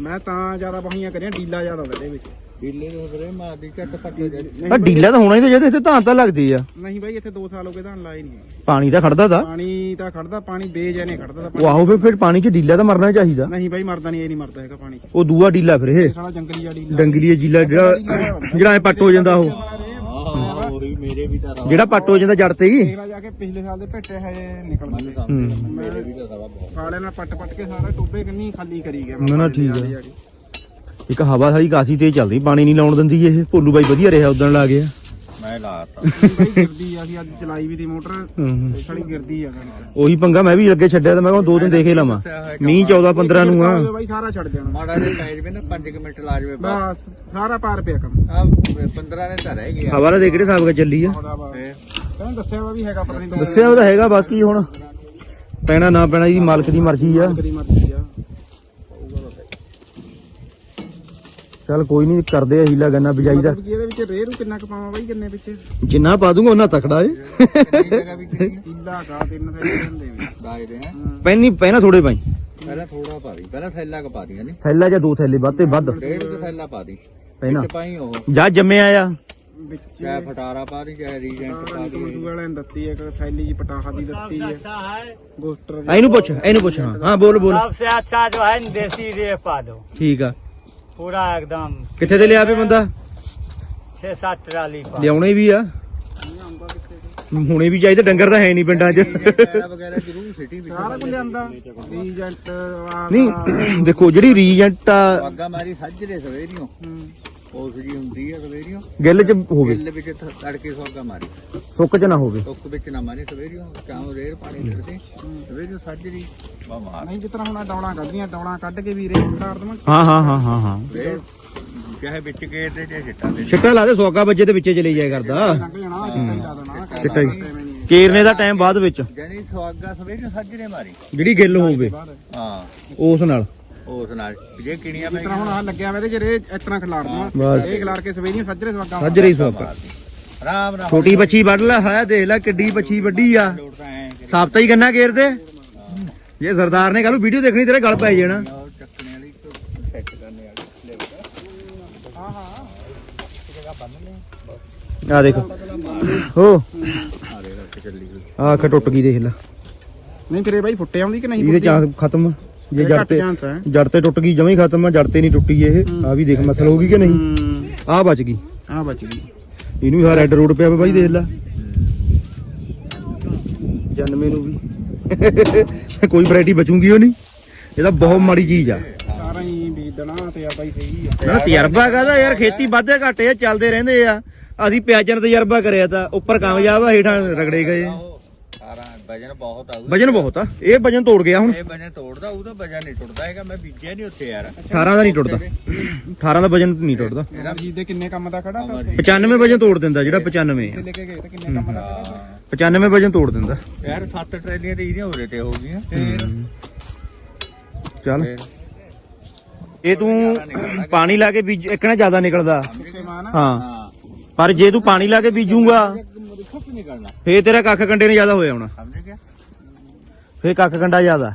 ਮੈਂ ਤਾਂ ਜ਼ਿਆਦਾ ਬਹੀਆਂ ਕਰੀਆਂ ਡੀਲਾ ਜ਼ਿਆਦਾ ਵਾ ਇਹਦੇ ਵਿੱਚ। ਢੀਲੇ ਦੇ ਉਧਰੇ ਮਾਰਦੀ ਝੱਟ ਪੱਟ ਜਾ ਆ ਡੀਲਾ ਤਾਂ ਹੋਣਾ ਹੀ ਤੇ ਜਿਹਦੇ ਇੱਥੇ ਧਾਨ ਤਾਂ ਲੱਗਦੀ ਆ। ਨਹੀਂ ਬਾਈ ਇੱਥੇ 2 ਸਾਲ ਹੋ ਗਏ ਤਾਂ ਲਾਏ ਨਹੀਂ। ਪਾਣੀ ਤਾਂ ਖੜਦਾ ਤਾ। ਪਾਣੀ ਤਾਂ ਖੜਦਾ ਪਾਣੀ ਬੇਜੈਨੇ ਖੜਦਾ ਤਾਂ ਉਹ ਆਹੋ ਫੇ ਫਿਰ ਪਾਣੀ 'ਚ ਡੀਲਾ ਤਾਂ ਮਰਨਾ ਚਾਹੀਦਾ। ਨਹੀਂ ਬਾਈ ਮਰਦਾ ਨਹੀਂ ਇਹ ਨਹੀਂ ਮਰਦਾ ਹੈਗਾ ਪਾਣੀ। 'ਚ ਉਹ ਦੂਆ ਡੀਲਾ ਫਿਰ ਇਹ। ਸਾਲਾ ਜੰਗਲੀ ਆ ਡੀਲਾ। ਡੰਗਲੀ ਜੀਲਾ ਜਿਹੜਾ ਜਿਹੜਾ ਐ ਪੱਟ ਹੋ ਜਾਂਦਾ ਹਾਂ ਉਹੀ। ਮੇਰੇ ਵੀ ਤਾਂ ਰਵਾ ਜਿਹੜਾ ਪੱਟ ਹੋ ਜਾਂਦਾ ਜੜ ਤੇ ਹੀ? ਜਾ ਕੇ ਪਿਛਲੇ ਸਾਲ ਦੇ ਭੇਟੇ ਹੈ ਨਿਕਲ ਗਏ ਮੇਰੇ ਵੀ ਤਾਂ ਰਵਾ ਬਹੁਤ ਸਾਲੇ ਨਾਲ ਪੱਟ ਪੱਟ ਕੇ ਸਾਰਾ ਟੋਬੇ ਕੰਨੀ ਖਾਲੀ ਕਰੀ ਗਿਆ। ਨਾ, ਨਾ, ਠੀਕ ਆ। ਇੱਕ ਹਵਾ ਸਾਰੀ ਕਾਸੀ ਤੇ ਚੱਲਦੀ ਪਾਣੀ ਨਹੀਂ ਲਾਉਣ ਦਿੰਦੀ ਇਹ। ਭੋਲੂ ਬਾਈ ਵਧੀਆ ਰਿਹਾ ਉਦੋਂ ਲਾ ਗਿਆ। ਮੈਂ ਲਾਤਾ। ਬਾਈ ਗਿਰਦੀ ਆ ਅਸੀਂ ਅੱਜ ਚਲਾਈ ਵੀ ਦੀ ਮੋਟਰ। ਤੇ ਗਿਰਦੀ ਆ ਉਹੀ ਪੰਗਾ ਮੈਂ ਵੀ ਅੱਗੇ ਛੱਡਿਆ ਤਾਂ ਮੈਂ ਕਿਹਾ ਦੋ ਦਿਨ ਦੇਖੇ ਲਵਾਂ। ਮੀਂਹ 14 15 ਨੂੰ ਆ। ਬਾਈ ਸਾਰਾ ਛੱਡ ਜਾਣਾ। ਮਾੜਾ ਜਿਹਾ ਪੈ ਜਵੇ ਨਾ 5 ਮਿੰਟ ਲਾ ਜਵੇ ਬਸ। ਬਸ ਸਾਰਾ ਪਾਰ ਪਿਆ ਕੰਮ। ਆ 15 ਨੇ ਤਾਂ ਰਹਿ ਗਿਆ। ਹਵਾ ਦਾ ਦੇਖ ਕਿਹੜੇ ਹਿਸਾਬ ਨਾਲ ਚੱਲੀ ਆ। ਕਹਿੰਦਾ ਦੱਸਿਆ ਵਾ ਵੀ ਹੈਗਾ ਪਤਾ ਨਹੀਂ ਦੱਸਿਆ ਉਹ ਤਾਂ ਹੈਗਾ ਬਾਕੀ ਹੁਣ ਪੈਣਾ ਨਾ ਪੈਣਾ ਮਾਲਕ ਦੀ ਮਰਜ਼ੀ ਆ। ਕਦੀ ਮਰਜ਼ੀ ਆ। ਚੱਲ ਕੋਈ ਨਹੀਂ ਕਰਦੇ ਆ ਹੀਲਾ ਗੰਨਾ ਬਿਜਾਈ ਦਾ ਮਤਲਬ ਕਿ ਇਹਦੇ ਵਿੱਚ ਰੇਹ ਰੂ ਕਿੰਨਾ ਕੁ ਪਾਵਾਂ ਬਾਈ ਕਿੰਨੇ ਵਿੱਚ ਜਿੰਨਾ ਪਾ ਦੂੰਗਾ ਉਹਨਾਂ ਤਕੜਾ ਏ ਕਿੰਨੀ ਜਗ੍ਹਾ ਵੀ ਕਿੰਨੀ ਕਿੱਲਾ ਕਾ ਤਿੰਨ ਥੈਲੇ ਹੁੰਦੇ ਵੀ ਦਾਇਰੇ ਹੈ ਪੈਣੀ ਪੈਣਾ ਥੋੜੇ ਪਾਈ ਪਹਿਲਾਂ ਥੋੜਾ ਪਾ ਦੀ ਪਹਿਲਾਂ ਥੈਲਾ ਕ ਪਾ ਦੀ ਨਹੀਂ ਥੈਲਾ ਜਾਂ ਦੋ ਥੈਲੇ ਵੱਧ ਤੇ ਵੱਧ ਡੇਢ ਕੁ ਥੈਲਾ ਪਾ ਦੀ ਪੈਣਾ ਇੱਕ ਪਾਈ ਉਹ ਜਾ ਜੰਮਿਆ ਆ ਵਿੱਚ ਚਾਹੇ ਫਟਾਰਾ ਪਾ ਦੀ ਚਾਹੇ ਰੀਜੈਂਟ ਸਾਰਾ ਪਾ ਨਿਕਲ ਦੀ ਮਸੂ ਵਾਲਿਆਂ ਨੇ ਦਿੱਤੀ ਹੈ ਇੱਕ ਥੈਲੀ ਜੀ ਪਟਾਖਾ ਦੀ ਦਿੱਤੀ ਹੈ अच्छा है ਬੂਸਟਰ ਆ ਇਹਨੂੰ ਪੁੱਛ ਇਹਨੂੰ ਪੁੱਛ ਹਾਂ ਹਾਂ ਬੋਲ ਬੋਲ सबसे अच्छा जो है ना देसी रे पा दो ਠੀਕ ਆ ਪੂਰਾ ਇੱਕਦਮ। ਕਿੱਥੇ ਤੇ ਲਿਆ ਵੇ ਬੰਦਾ? 6-7 ਟਰਾਲੀ ਪਾ। ਲਿਆਉਣੇ ਵੀ ਆ। ਹੁਣੇ ਵੀ ਚਾਹੀਦਾ ਡੰਗਰ ਤਾਂ ਹੈ ਨਹੀਂ ਪਿੰਡਾਂ 'ਚ। ਨਹੀਂ ਦੇਖੋ ਜਿਹੜੀ ਰੀਜੈਂਟ ਆ ਉਸ ਜੀ ਹੁੰਦੀ ਆ ਸਵੇਰੀਓ ਗਿੱਲ ਚ ਹੋਵੇ। ਗਿੱਲ ਵਿੱਚ ਤ- ਤੜਕੇ ਸੋਗਾ ਮਾਰੀ। ਸੁੱਕ ਚ ਨਾ ਹੋਵੇ। ਟੁੱਕ ਵਿੱਚ ਨਾ ਮਾਰੀ ਸਵੇਰੀਓ ਚਾਹੋ ਰੇਰ ਪਾਣੀ ਡਰਦੇ ਸਵੇਰੀਓ ਸਾਜਰੀ ਬਾ ਮਾਰ ਨਹੀਂ ਜਿਸ ਤਰ੍ਹਾਂ ਹੁਣ ਆਹ ਡੌਲਾਂ ਕੱਢਦੀਆਂ ਡੌਲਾਂ ਕੱਢ ਕੇ ਵੀਰੇ ਉਤਾਰ ਦਵਾਂ ਹਾਂ ਹਾਂ ਹਾਂ ਹਾਂ ਹਾਂ। ਰੇਰ ਚਾਹੇ ਵਿੱਚ ਗੇਰ ਦੇ ਜੇ ਛਿੱਟਾ ਦੇ ਛਿੱਟਾ ਲਾ ਦੇ ਸੁਆਗਾ ਵੱਜੇ ਤੇ ਵਿੱਚੇ ਚਲੇ ਜਾਇਆ ਕਰਦਾ। ਲੰਘ ਜਾਣਾ ਹੀ। ਲਾ ਦੇਣਾ ਛਿੱਟਾ ਹੀ। ਕੇਰਨੇ ਦਾ ਟਾਈਮ ਬਾਅਦ ਵਿੱਚ। ਜਾਨੀ ਸਵਾਗਾ ਸਵੇਰੀਓ ਸਾਜਰੇ ਮਾਰੀ। ਜਿਹੜੀ ਗਿੱਲ ਹੋਵੇ। ਹਾਂ। ਉਸ ਨਾਲ। ਉਸ ਨਾਲ। ਜੇ ਕਿਣੀਆਂ ਜਿਸ ਤਰ੍ਹਾਂ ਹੁਣ ਆਹ ਲੱਗਿਆ ਵਾ ਤੇ ਜਿਹੜੇ ਇਸ ਤਰ੍ਹਾਂ ਖਿਲਾਰ ਦਵਾਂ ਬਸ। ਇਹ ਖਿਲਾਰ ਕੇ ਸਵੇਰੀਆਂ ਸੱਜਰੇ ਸਵਾਗਾ ਸੱਜਰੇ ਹੀ ਸੁਆਗਾ ਆਰਾਮ ਨਾਲ ਛੋਟੀ ਬੱਚੀ ਵੱਢ ਲੈ ਹੈ ਦੇਖ ਲੈ ਕਿੱਡੀ ਬੱਚੀ ਵੱਡੀ ਆ। ਐ ਸਾਬਤਾ ਹੀ ਗੰਨਾ ਘੇਰਦੇ ਜੇ ਸਰਦਾਰ ਨੇ ਕੱਲ ਵੀਡੀਓ ਦੇਖਣੀ ਤੇਰੇ ਗਲ ਪੈ ਜਾਣਾ। ਉਹ ਚੱਕਣੇ ਵਾਲੀ ਸੈੱਟ ਕਰਨੇ ਵਾਲੀ ਆ ਦੇਖ। ਹੋ ਆ ਰੇ ਰੱਖ ਚੱਲੀ ਗਈ ਆ ਅੱਖ ਟੁੱਟ ਗਈ ਦੇਖ ਲੈ। ਨਹੀਂ ਤੇਰੇ ਬਾਈ ਫੁੱਟੇ ਆਉਂਦੀ ਕਿ ਨਹੀਂ ਇਹਦੇ ਚਾਂਸ ਖਤਮ ਜੇ ਜੜ ਤੇ। ਜੜ ਤੇ ਟੁੱਟ ਗਈ ਜਮੇ ਖਤਮ ਆ ਜੜ ਤੇ ਨਹੀਂ ਟੁੱਟੀ ਇਹ। ਆ ਵੀ ਦੇਖ ਮਸਲ ਹੋ ਗਈ ਕਿ ਨਹੀਂ? ਆ ਬਚ ਗਈ। ਆ ਬਚ ਗਈ। ਇਹਨੂੰ ਵੀ ਰੈੱਡ ਰੋਡ ਪਿਆ ਬਾਈ ਦੇਖ ਲੈ। ਜਨਮੇ ਨੂੰ ਵੀ। ਕੋਈ ਵੈਰਾਈਟੀ ਬਚੂਗੀ ਉਹ ਨਹੀਂ। ਇਹ ਤਾਂ ਬਹੁਤ ਮਾੜੀ ਚੀਜ਼ ਆ। ਸਾਰਾ ਹੀ ਬੀਜ ਦੇਣਾ ਤੇ ਆ ਬਾਈ ਸਹੀ ਆ। ਨਾ ਤਜਰਬਾ ਕਾਹਦਾ ਯਾਰ ਖੇਤੀ ਵਾਧੇ ਘਾਟੇ ਚੱਲਦੇ ਰਹਿੰਦੇ ਆ। ਅਸੀਂ ਪਿਆਜ਼ਾਂ ਦਾ ਤਜਰਬਾ ਕਰਿਆ ਤਾਂ ਉੱਪਰ ਕਾਮਯਾਬ ਆ ਹੇਠਾਂ ਰਗੜੇ ਗਏ। ਵਜਨ ਬਹੁਤ ਆਊ ਵਜਨ ਬਹੁਤ ਆ। ਇਹ ਵਜਨ ਤੋੜ ਗਿਆ ਹੁਣ। ਇਹ ਵਜਨ ਤੋੜਦਾ ਉਹਦਾ ਵਜਨ ਨਹੀਂ ਟੁੱਟਦਾ ਹੈਗਾ। ਮੈਂ ਬੀਜਿਆ ਨਹੀਂ ਉੱਥੇ ਯਾਰ। 18 ਦਾ ਨਹੀਂ ਟੁੱਟਦਾ। 18 ਦਾ ਵਜਨ ਨਹੀਂ ਟੁੱਟਦਾ। ਅਮਰਜੀਤ ਦੇ ਕਿੰਨੇ ਕੰਮ ਦਾ ਖੜਾ ਤਾਂ 95 ਵਜਨ ਤੋੜ ਦਿੰਦਾ ਜਿਹੜਾ 95 ਉੱਥੇ ਆ ਲੈ ਕੇ ਗਏ ਤੇ ਕਿੰਨੇ ਕੰਮ ਦਾ ਖੜਾ? 95 ਵਜਨ ਤੋੜ ਦਿੰਦਾ। ਯਾਰ ਸੱਤ ਟਰੇਲੀਆਂ ਤੇ ਇਹਦੀਆਂ ਹੋਰੇ ਤੇ ਹੋ ਗਈਆਂ। ਚੱਲ। ਇਹ ਤੂੰ ਪਾਣੀ ਲਾ ਕੇ ਬੀਜ ਇੱਕਣਾ ਜ਼ਿਆਦਾ ਨਿਕਲਦਾ। ਹਾਂ। ਪਰ ਜੇ ਤੂੰ ਪਾਣੀ ਲਾ ਕੇ ਬੀਜੂਗਾ ਫੇਰ ਤੇਰਾ ਕੱਖ ਕੰਡੇ ਨੇ ਜ਼ਿਆਦਾ ਹੋ ਜਾਣਾ। ਸਮਝ ਗਿਆ? ਫੇਰ ਕੱਖ ਕੰਡਾ ਜ਼ਿਆਦਾ।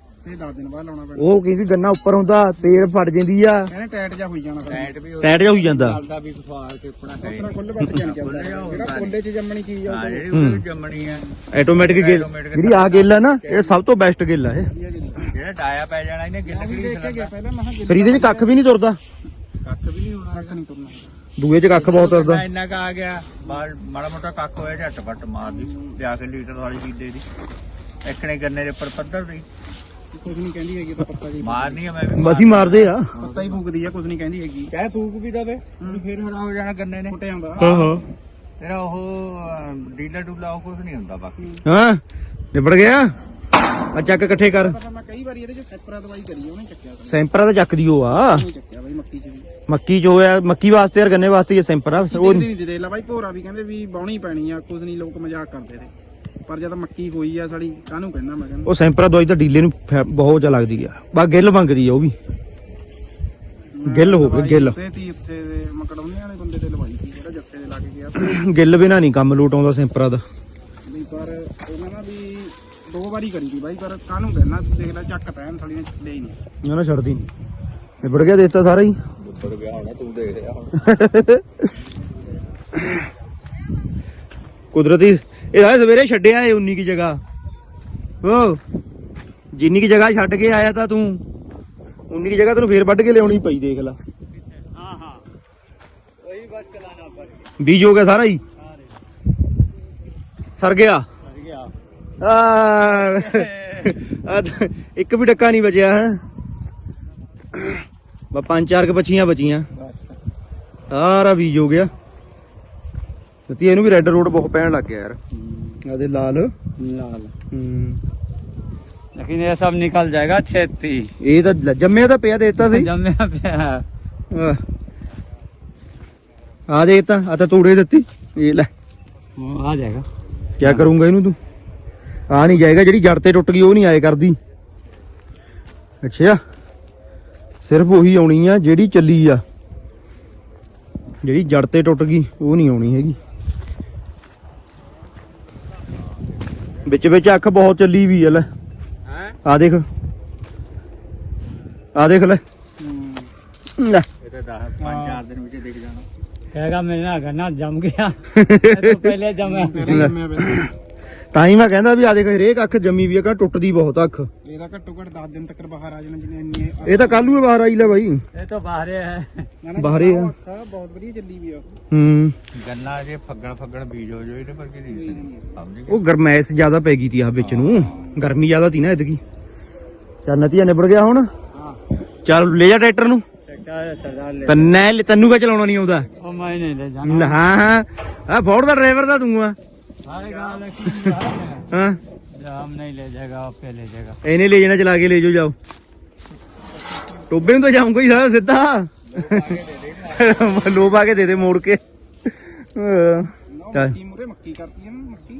ਇਹ 10 ਦਿਨ ਬਾਅਦ ਲਾਉਣਾ ਪੈਣਾ। ਉਹ ਕਿਉਂਕਿ ਗੰਨਾ ਉੱਪਰ ਹੁੰਦਾ ਤੇਲ ਫਟ ਜਾਂਦੀ ਆ। ਟਾਈਟ ਜਾ ਹੋਈ ਜਾਣਾ ਫਿਰ ਟੈਟ ਵੀ ਉਹ ਟਾਈਟ ਜਾ ਹੋਈ ਜਾਂਦਾ। ਚੱਲਦਾ ਵੀ ਸਵਾਲ ਕੇ ਆਪਣਾ ਹੈ। ਤੇਰਾ ਖੁੱਲ ਬਸ ਜਾਣ ਚੱਲਦਾ ਜਿਹੜਾ ਖੁੱਲੇ 'ਚ ਜੰਮਣੀ ਚੀਜ਼ ਆ ਹਾਂ ਜਿਹੜੀ ਉਹਦੇ ਵਿੱਚ ਜੰਮਣੀ ਆ ਆਟੋਮੈਟਿਕ ਗਿੱਲ। ਜਿਹੜੀ ਆ ਗਿੱਲ ਆ ਨਾ ਇਹ ਸਭ ਤੋਂ ਬੈਸਟ ਗਿੱਲ ਆ ਇਹ। ਜਿਹੜਾ ਡਾਇਆ ਪੈ ਜਾਣਾ ਇਹਨੇ ਗਿੱਲ ਗਿਆ ਪਹਿਲਾਂ ਮੈਂ ਕਿਹਾ ਫਿਰ ਇਹਦੇ 'ਚ ਕੱਖ ਵੀ ਨਹੀਂ ਤੁਰਦਾ। ਕੱਖ ਵੀ ਨਹੀਂ ਹੋਣਾ। ਕੱਖ ਨਹੀਂ ਤੁਰਨਾ। ਦੂਏ 'ਚ ਕੱਖ ਬਹੁਤ ਤੁਰਦਾ। ਇੰਨਾ ਕਾ ਆ ਗਿਆ ਮਾਲ- ਮਾੜਾ ਮੋਟਾ ਕੱਖ ਹੋਇਆ ਝੱਟ ਫੱਟ ਮਾਰਦੀ ਲਿਆ ਕੇ ਲੀਟਰ ਵਾਲੀ ਕੀਦੇ ਦੀ ਇੱਕਣੇ ਗੰਨੇ ਦੇ ਉੱਪਰ ਪੱਧਰ ਦੀ ਕੁਝ ਨਹੀਂ ਕਹਿੰਦੀ ਹੈਗੀ ਤਾਂ ਪੱਤਾ ਜੀ। ਮਾਰਨੀ ਆ ਮੈਂ ਵੀ ਬਸ ਹੀ ਮਾਰਦੇ ਆ। ਪੱਤਾ ਹੀ ਫੂਕਦੀ ਆ ਕੁਝ ਨਹੀਂ ਕਹਿੰਦੀ ਹੈਗੀ। ਚਾਹੇ ਫੂਕ ਵੀ ਦਵੇ ਫਿਰ ਹਰਾ ਹੋ ਜਾਣਾ ਗੰਨੇ ਨੇ। ਫੁੱਟਿਆਂ ਦਾ। ਹਾਂ ਹਾਂ। ਤੇਰਾ ਉਹ ਅਹ, ਡੀਲਾ ਡੂਲਾ ਉਹ ਕੁਝ ਨਹੀਂ ਹੁੰਦਾ ਬਾਕੀ। ਹਾਂ। ਨਿਬੜ ਗਿਆ? ਆ ਚੱਕ ਇਕੱਠੇ ਕਰ। ਪਰ ਮੈਂ ਕਈ ਵਾਰੀ ਇਹਦੇ 'ਚ ਸੈਪਰਾ ਦਵਾਈ ਕਰੀ ਆ, ਉਹਨੇ ਚੱਕਿਆ ਤਾਂ। ਸੈਂਪਰਾ ਤਾਂ ਚੱਕਦੀ ਉਹ ਆ। ਨਹੀਂ ਚੱਕਿਆ ਬਾਈ ਮੱਕੀ 'ਚ ਵੀ। ਮੱਕੀ ਚ ਹੋਇਆ ਮੱਕੀ ਵਾਸਤੇ ਯਾਰ ਗੰਨੇ ਵਾਸਤੇ ਇਹ ਸੈਂਪਰ। ਆ ਉਹ ਦੇਖਦੀ ਨਹੀਂ ਦੇ ਲਾ ਬਾਈ ਭੋਰਾ ਵੀ ਕਹਿੰਦੇ ਵੀ ਬਾਉਣੀ ਪੈਣੀ ਆ ਕੁਝ ਨਹੀਂ ਲੋਕ ਮਜ਼ਾਕ ਕਰਦੇ ਤੇ ਪਰ ਜਦ ਮੱਕੀ ਹੋਈ ਆ ਸਾਡੀ ਕਾਹਨੂੰ ਕਹਿਣਾ ਮੈਂ ਕਹਿੰਦਾ? ਉਹ ਸੈਂਪਰਾ ਦਵਾਈ ਤਾਂ ਡੀਲੇ ਨੂੰ ਫੈ- ਬਹੁਤ ਜ਼ਿਆਦਾ ਲੱਗਦੀ ਆ। ਬਾ ਗਿੱਲ ਮੰਗਦੀ ਆ ਉਹ ਵੀ। ਗਿੱਲ ਹੋਵੇ ਗਿੱਲ। ਤੇ ਤੀ ਉੱਥੇ ਦੇ ਮਕੜੌਨੇ ਵਾਲੇ ਬੰਦੇ ਤੇ ਲਵਾਈ ਸੀ ਜਿਹੜਾ ਜੱਸੇ ਦੇ ਲਾ ਕੇ ਗਿਆ ਸੀ। ਗਿੱਲ ਬਿਨਾ ਨਹੀਂ ਕੰਮ ਲੋਟ ਆਉਂਦਾ ਸੈਂਪਰਾ ਦਾ। ਵੀ ਪਰ ਉਹਨਾਂ ਨਾਲ ਵੀ ਦੋ ਵਾਰੀ ਕਰੀ ਦੀ ਬਾਈ ਪਰ ਕਾਹਨੂੰ ਕਹਿਣਾ ਤੂੰ ਦੇਖ ਲੈ ਚੱਕ ਪੈਣ ਥਾਲੀ ਨੇ ਲੈ ਹੀ ਨਹੀਂ। ਨਾ ਨਾ ਛੱਡਦੀ ਨਹੀਂ। ਨਿਬੜ ਗਿਆ ਦੇਤਾ ਸਾਰਾ ਹੀ। ਉੱਪਰ ਗਿਆ ਹੋਣਾ ਤੂੰ ਦੇਖ ਰਿਹਾ ਹੁਣ। ਕੁਦਰਤੀ ਇਹ ਹਾਏ ਸਵੇਰੇ ਛੱਡਿਆ ਇਹ 19 ਕੀ ਜਗ੍ਹਾ। ਓ, ਜਿੰਨੀ ਕੀ ਜਗ੍ਹਾ ਛੱਡ ਕੇ ਆਇਆ ਤਾਂ ਤੂੰ 19 ਕੀ ਜਗ੍ਹਾ ਤੈਨੂੰ ਫੇਰ ਵੱਢ ਕੇ ਲਿਆਉਣੀ ਪਈ, ਦੇਖ ਲੈ। ਬੀਜ ਹੋ ਗਿਆ ਸਾਰਾ ਹੀ? ਸਰ ਗਿਆ? ਇੱਕ ਵੀ ਡੱਕਾ ਨਹੀਂ ਬਚਿਆ, ਹੈ। ਬਾ ਪੰਜ ਚਾਰ ਕ ਬੱਚੀਆਂ ਬਚੀਆਂ। ਸਾਰਾ ਬੀਜ ਹੋ ਗਿਆ। ਤੇ ਇਹਨੂੰ ਵੀ ਰੈੱਡ ਰੋਡ ਬਹੁਤ ਪੈਣ ਲੱਗ ਗਿਆ ਯਾਰ ਆਦੇ ਲਾਲ लाल ਹੂੰ लेकिन ये सब निकल जाएगा छेती ਇਹ ਤਾਂ ਲ- ਜੰਮਿਆ ਤਾਂ ਪਿਆ ਦੇਤਾ ਸੀ जमे पे है ਆਹ। ਆ ਦੇਤਾ ਆ ਤਾਂ ਤੋੜੇ ਦਿੱਤੀ ਇਹ ਲੈ वो आ जाएगा ਕਿਆ ਕਰੂੰਗਾ ਇਹਨੂੰ ਤੂੰ ਆ ਨਹੀਂ ਜਾਏਗਾ ਜਿਹੜੀ ਜੜ ਤੇ ਟੁੱਟ ਗਈ ਉਹ ਨਹੀਂ ਆਏ ਕਰਦੀ ਅੱਛਾ ਸਿਰਫ ਉਹੀ ਆਉਣੀ ਆ ਜਿਹੜੀ ਚੱਲੀ ਆ ਜਿਹੜੀ ਜੜ ਤੇ ਟੁੱਟ ਗਈ ਉਹ ਨਹੀਂ ਆਉਣੀ ਹੈਗੀ ਵਿੱਚ ਵਿੱਚ ਅੱਖ ਬਹੁਤ ਚੱਲੀ ਵੀ ਆ ਲੈ। ਹੈ? ਆ ਦੇਖ। ਆ ਦੇਖ ਲੈ। ਲੈ। ਇਹ ਤਾਂ 10 5-4 ਦਿਨ ਵਿੱਚ ਦੇਖ ਜਾਣਾ। ਕਹੇਗਾ ਮੇਰੇ ਨਾਲ ਗੰਨਾ ਜੰਮ ਗਿਆ। ਇਹ ਪਹਿਲੇ ਜਮਿਆ। ਜੰਮਿਆ ਤਾਂ ਹੀ ਮੈਂ ਕਹਿੰਦਾ ਵੀ ਆ ਦੇਖ ਹਰੇਕ ਅੱਖ ਜੰਮੀ ਵੀ ਆ ਟੁੱਟਦੀ ਬਹੁਤ ਅੱਖ। ਇਹਦਾ ਘੱਟੋ ਘੱਟ 10 ਦਿਨ ਤੱਕ ਬਾਹਰ ਆ ਜਾਣਾ ਜਿੰਨੀ ਇੰਨੀ ਹੈ। ਇਹ ਤਾਂ ਕੱਲ ਨੂੰ ਬਾਹਰ ਆਈ ਲੈ ਬਾਈ। ਇਹ ਤਾਂ ਬਾਹਰੇ ਹੈ ਨਾ ਆ। ਬਹੁਤ ਵਧੀਆ ਚੱਲੀ ਵੀ ਆ। ਉਹ। ਹੂੰ। ਗੰਨਾ ਜੇ ਫੱਗਣ ਫੱਗਣ ਬੀਜ ਹੋ ਜੋ ਇਹਦੇ ਪਰ ਕੀ ਰੀਸ ਉਹ ਗਰਮੈਸ਼ ਜ਼ਿਆਦਾ ਪੈ ਗਈ ਤੀ ਆ ਵਿੱਚ ਨੂੰ। ਗਰਮੀ ਜ਼ਿਆਦਾ ਤੀ ਨਾ ਇਤਕੀ ਚੱਲ ਨਤੀਆ ਨਿਬੜ ਗਿਆ ਹੁਣ। ਚੱਲ ਲੈ ਜਾ ਟਰੈਕਟਰ ਨੂੰ। ਟਰੈਕਟਰ ਸਰਦਾਰ ਲੈ ਤੈਨੂੰ ਕਾ ਚਲਾਉਣਾ ਨਹੀਂ ਆਉਂਦਾ? ਉਹ ਮੈਂ ਨਹੀਂ ਲੈ ਜਾਣਾ। ਹਾਂ ਆ ਫੋੜ ਦਾ ਡਰਾਈਵਰ ਦਾ ਤੂੰ ਆ। ਨਹੀਂ ਲੈ ਇਹਨੇ ਲੈ ਜਾਣਾ ਚਲਾ ਕੇ ਲੈ ਜਾਓ ਜਾਓ। ਟੋਬੇ ਨੂੰ ਤਾਂ ਜਾਮ ਕੋਈ ਸਾਰਾ ਸਿੱਧਾ। ਲੋ ਪਾ ਕੇ ਦੇ ਦੇ ਮੋੜ ਕੇ। ਚੱਲ ਮੱਕੀ ਕਰਤੀ ਹੈ ਨਾ ਮੱਕੀ?